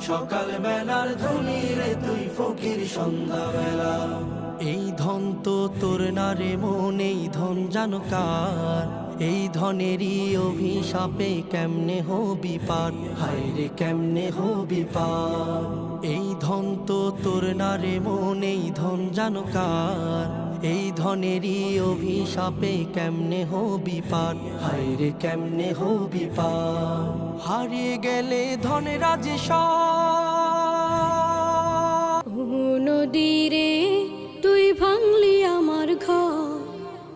সকাল বেলার ধনী রে তুই ফকির সন্ধ্যা বেলা এই ধন তো তোর না রে মন, এই ধন জানো কার? এই ধনেরই অভিশাপে কেমনে হবি হায় রে কেমনে হবি পার? এই ধন তো তোর না রে মন, এই ধন জানো কার? এই ধনেরই অভিশাপে কেমনে হবি হায় রে কেমনে হবি পার? হারিয়ে গেলে ধনের রাজে সব। নদীরে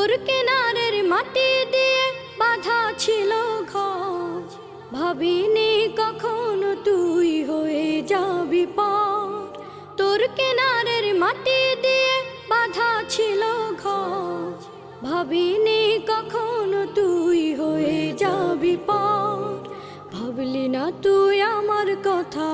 তোর কেনারের মাটি দিয়ে বাধা ছিল ঘর ভাবিনি কখনো তুই হয়ে যাবি পর তোর কেনারের মাটি দিয়ে বাধা ছিল ঘর ভাবিনি কখনো তুই হয়ে যাবি পর ভাবলি না তুই আমার কথা